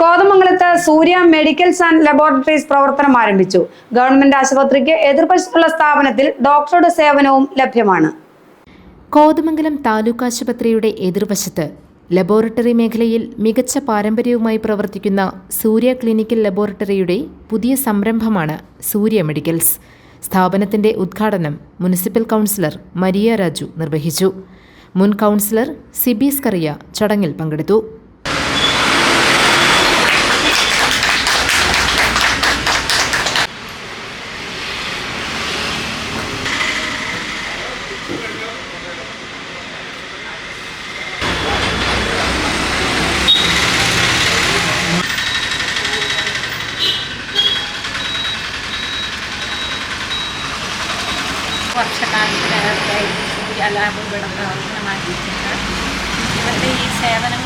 കോതമംഗലത്ത് സൂര്യ medicals and laboratories പ്രവർത്തനം ആരംഭിച്ചു. ഗവൺമെന്റ് ആശുപത്രിക്ക് എതിർവശത്തുള്ള സ്ഥാപനത്തിൽ ഡോക്ടറുടെ സേവനവും ലഭ്യമാണ്. കോതമംഗലം താലൂക്ക് ആശുപത്രിയുടെ എതിർവശത്ത് ലബോറട്ടറി മേഖലയിൽ മികച്ച പാരമ്പര്യവുമായി പ്രവർത്തിക്കുന്ന സൂര്യ ക്ലിനിക്കൽ ലബോറട്ടറിയുടെ പുതിയ സംരംഭമാണ് സൂര്യ മെഡിക്കൽസ്. സ്ഥാപനത്തിന്റെ ഉദ്ഘാടനം മുനിസിപ്പൽ കൗൺസിലർ മരിയ രാജു നിർവഹിച്ചു. മുൻ കൗൺസിലർ സിബി സ്കറിയ ചടങ്ങിൽ പങ്കെടുത്തു. വർഷക്കാലത്തിലേറെയായിട്ട് സൂര്യ ലാബ് ഇവരുടെ ഈ സേവനം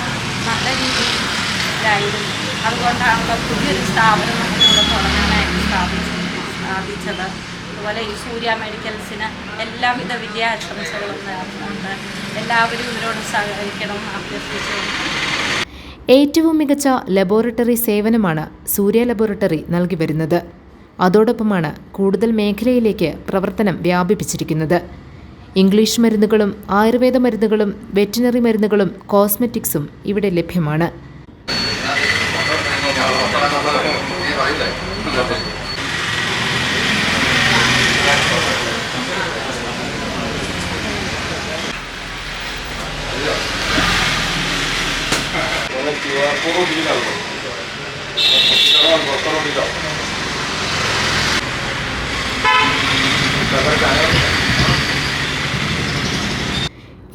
നല്ല രീതിയിലായിരുന്നു. അതുകൊണ്ടാണല്ലോ പുതിയൊരു സ്ഥാപനം നമുക്കിവിടെ തുടങ്ങാനായിട്ട് സ്ഥാപിച്ചു സ്ഥാപിച്ചത്. അതുപോലെ ഈ സൂര്യ മെഡിക്കൽസിന് എല്ലാവിധ വിജയാശംസകളും നേർന്നുകൊണ്ട് എല്ലാവരും ഇവരോട് സഹകരിക്കണം അഭ്യർത്ഥിച്ചുകൊണ്ട് ഏറ്റവും മികച്ച ലബോറട്ടറി സേവനമാണ് സൂര്യ ലബോറട്ടറി നൽകി വരുന്നത്. അതോടൊപ്പമാണ് കൂടുതൽ മേഖലയിലേക്ക് പ്രവർത്തനം വ്യാപിപ്പിച്ചിരിക്കുന്നത്. ഇംഗ്ലീഷ് മരുന്നുകളും ആയുർവേദ മരുന്നുകളും വെറ്റിനറി മരുന്നുകളും കോസ്മെറ്റിക്സും ഇവിടെ ലഭ്യമാണ്.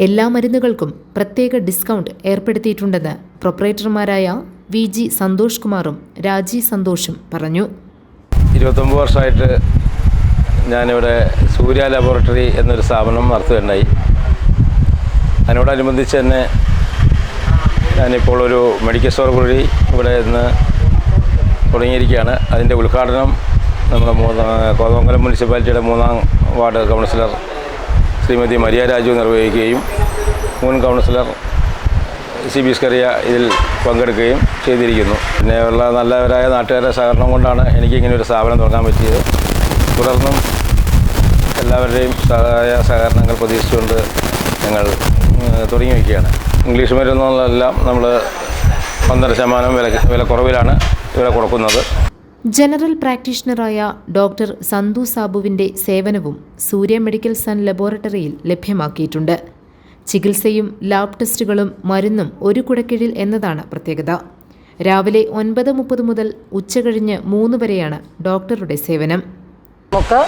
എല്ലാ മരുന്നുകൾക്കും പ്രത്യേക ഡിസ്കൗണ്ട് ഏർപ്പെടുത്തിയിട്ടുണ്ടെന്ന് പ്രൊപ്പറേറ്റർമാരായ വി ജി സന്തോഷ് കുമാറും രാജി സന്തോഷും പറഞ്ഞു. ഇരുപത്തൊമ്പത് വർഷമായിട്ട് ഞാനിവിടെ സൂര്യ ലബോറട്ടറി എന്നൊരു സ്ഥാപനം നടത്തുകയുണ്ടായി. അതിനോടനുബന്ധിച്ച് തന്നെ ഞാനിപ്പോൾ ഒരു മെഡിക്കൽ സ്റ്റോർ കൂടി ഇവിടെ നിന്ന് തുടങ്ങിയിരിക്കുകയാണ്. അതിന്റെ ഉദ്ഘാടനം നമ്മുടെ മൂന്ന് കോതമംഗലം മുനിസിപ്പാലിറ്റിയുടെ മൂന്നാം വാർഡ് കൗൺസിലർ ശ്രീമതി മരിയ രാജു നിർവഹിക്കുകയും മുൻ കൗൺസിലർ സി ബി സ്കറിയ ഇതിൽ പങ്കെടുക്കുകയും ചെയ്തിരിക്കുന്നു. പിന്നെ ഉള്ള നല്ലവരായ നാട്ടുകാരുടെ സഹകരണം കൊണ്ടാണ് എനിക്ക് ഇങ്ങനെ ഒരു സ്ഥാപനം തുടങ്ങാൻ പറ്റിയത്. തുടർന്നും എല്ലാവരുടെയും സഹായ സഹകരണങ്ങൾ പ്രതീക്ഷിച്ചുകൊണ്ട് ഞങ്ങൾ തുടങ്ങി വയ്ക്കുകയാണ് ഇംഗ്ലീഷ് മരുന്നുകളെല്ലാം നമ്മൾ ഒന്നര ശതമാനം വില കുറവിലാണ് ഇവിടെ കൊടുക്കുന്നത്. ജനറൽ പ്രാക്ടീഷണറായ ഡോക്ടർ സന്തു സാബുവിന്റെ സേവനവും സൂര്യ മെഡിക്കൽ സൺ ലബോറട്ടറിയിൽ ലഭ്യമാക്കിയിട്ടുണ്ട്. ചികിത്സയും ലാബ് ടെസ്റ്റുകളും മരുന്നും ഒരു കുടക്കീഴിൽ എന്നതാണ് പ്രത്യേകത. രാവിലെ ഒൻപത് മുപ്പത് മുതൽ ഉച്ചകഴിഞ്ഞ് മൂന്ന് വരെയാണ് ഡോക്ടറുടെ സേവനം. നമുക്ക്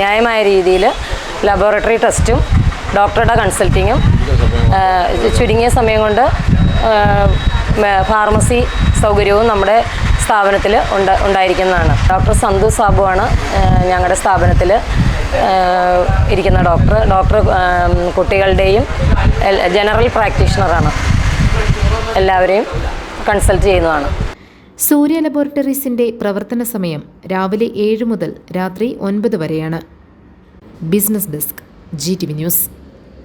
ന്യായമായ രീതിയിൽ ലബോറട്ടറി ടെസ്റ്റും ഡോക്ടറുടെ കൺസൾട്ടിങ്ങും ചുരുങ്ങിയ സമയം കൊണ്ട് ഫാർമസി സൗകര്യവും നമ്മുടെ സ്ഥാപനത്തിൽ ഉണ്ട് ഉണ്ടായിരിക്കുന്നതാണ്. ഡോക്ടർ സന്തു സാബുവാണ് ഞങ്ങളുടെ സ്ഥാപനത്തിൽ ഇരിക്കുന്ന ഡോക്ടർ. ഡോക്ടർ കുട്ടികളുടെയും ജനറൽ പ്രാക്ടീഷണറാണ്. എല്ലാവരെയും കൺസൾട്ട് ചെയ്യുന്നതാണ്. സൂര്യ ലബോറട്ടറീസിന്റെ പ്രവർത്തന സമയം രാവിലെ ഏഴ് മുതൽ രാത്രി ഒൻപത് വരെയാണ്. Business desk G T V news.